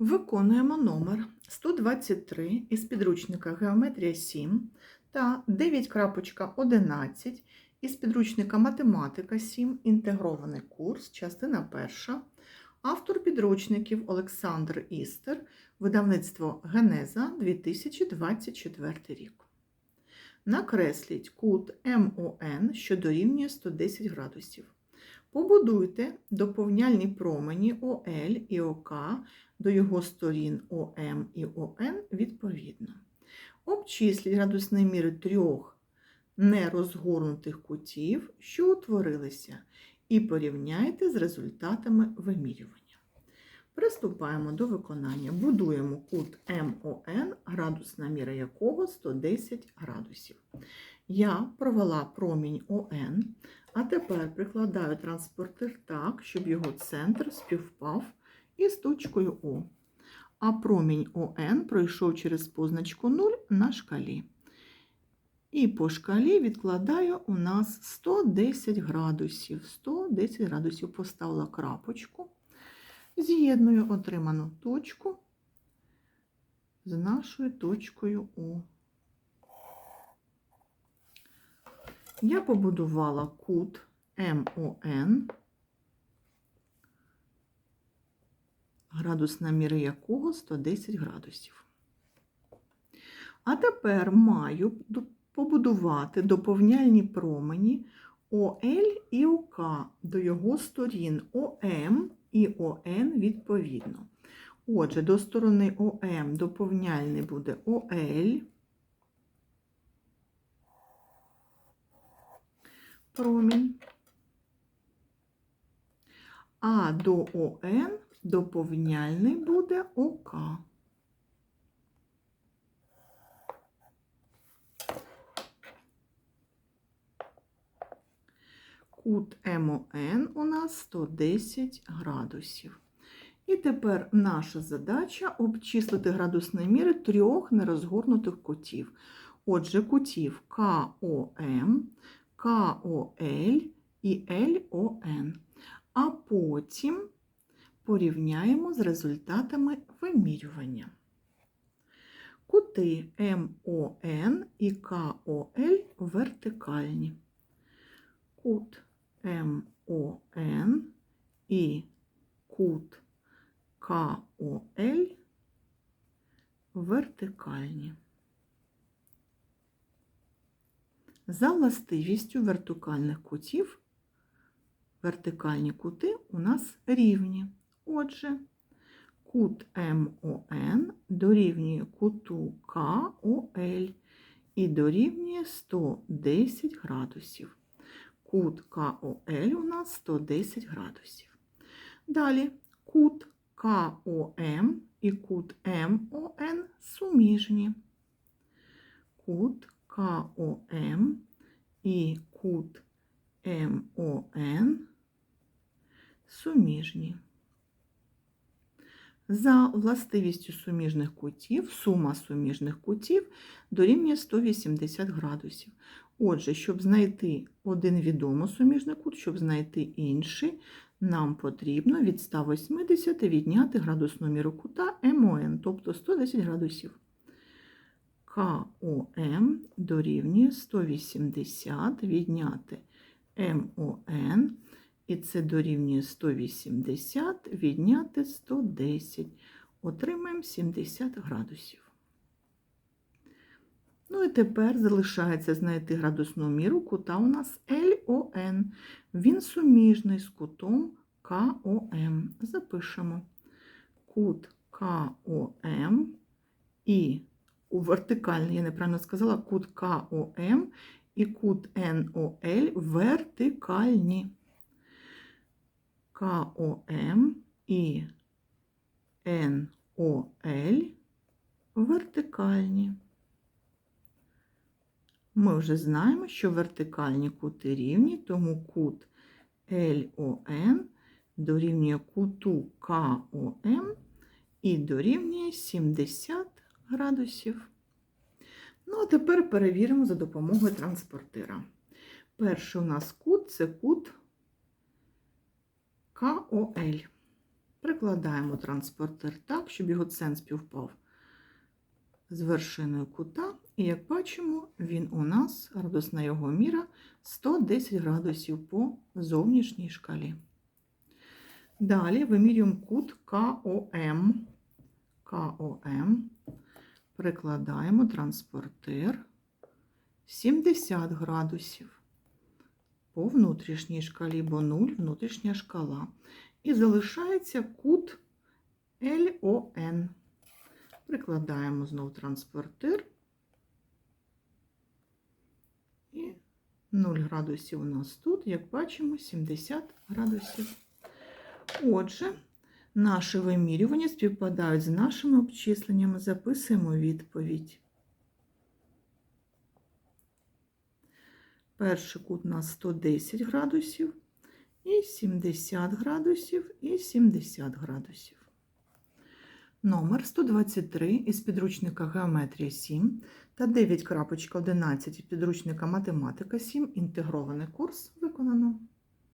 Виконуємо номер 123 із підручника Геометрія 7 та 9.11 із підручника Математика 7. Інтегрований курс, частина 1. Автор підручників Олександр Істер, видавництво Генеза 2024 рік. Накресліть кут МОН, що дорівнює 110 градусів. Побудуйте доповняльні промені ОЛ і ОК до його сторін ОМ і ОН відповідно. Обчисліть градусні міри трьох нерозгорнутих кутів, що утворилися, і порівняйте з результатами вимірювання. Приступаємо до виконання. Будуємо кут МОН, градусна міра якого 110 градусів. Я провела промінь ОН, а тепер прикладаю транспортир так, щоб його центр співпав із точкою О. А промінь ОН пройшов через позначку 0 на шкалі. І по шкалі відкладаю у нас 110 градусів. 110 градусів поставила крапочку. З'єдную отриману точку з нашою точкою О. Я побудувала кут МОН, градусна міра якого 110 градусів. А тепер маю побудувати доповняльні промені ОЛ і ОК до його сторін ОМ і ОН відповідно. Отже, до сторони ОМ доповняльний буде ОЛ. Промінь. А до ОН доповняльний буде ОК. Кут МОН у нас 110 градусів. І тепер наша задача обчислити градусні міри трьох нерозгорнутих кутів. Отже, кутів КОМ, КОЛ і ЛОН. А потім порівняємо з результатами вимірювання. Кути МОН і КОЛ вертикальні. Кут МОН і кут КОЛ вертикальні. За властивістю вертикальних кутів вертикальні кути у нас рівні. Отже, кут МОН дорівнює куту КОЛ і дорівнює 110 градусів. Кут КОЛ у нас 110 градусів. Далі кут КОМ і кут МОН суміжні. Кут КОМ і кут МОН суміжні. За властивістю суміжних кутів, сума суміжних кутів дорівнює 180 градусів. Отже, щоб знайти один відомо суміжний кут, щоб знайти інший, нам потрібно від 180 відняти градусну міру кута МОН, тобто 110 градусів. КОМ дорівнює 180 відняти МОН, і це дорівнює 180 відняти 110. Отримаємо 70 градусів. Ну і тепер залишається знайти градусну міру кута у нас ЛОН. Він суміжний з кутом КОМ. Запишемо кут КОМ і у вертикальний, я неправильно сказала, кут КОМ і кут НОЛ вертикальні. КОМ і НОЛ вертикальні. Ми вже знаємо, що вертикальні кути рівні, тому кут ЛОН дорівнює куту КОМ і дорівнює 70 градусів. Ну, а тепер перевіримо за допомогою транспортира. Перший у нас кут це кут КОЛ. Прикладаємо транспортер так, щоб його цент співпав з вершиною кута. І як бачимо, він у нас, радусна його міра, 110 градусів по зовнішній шкалі. Далі вимірюємо кут КОМ. КОМ. Прикладаємо транспортир 70 градусів по внутрішній шкалі, бо 0 внутрішня шкала. І залишається кут LON. Прикладаємо знову транспортир. І 0 градусів у нас тут, як бачимо, 70 градусів. Отже, наші вимірювання співпадають з нашими обчисленнями. Записуємо відповідь. Перший кут у нас 110 градусів, і 70 градусів, і 70 градусів. Номер 123 із підручника Геометрія 7 та 9.11 із підручника Математика 7 інтегрований курс виконано.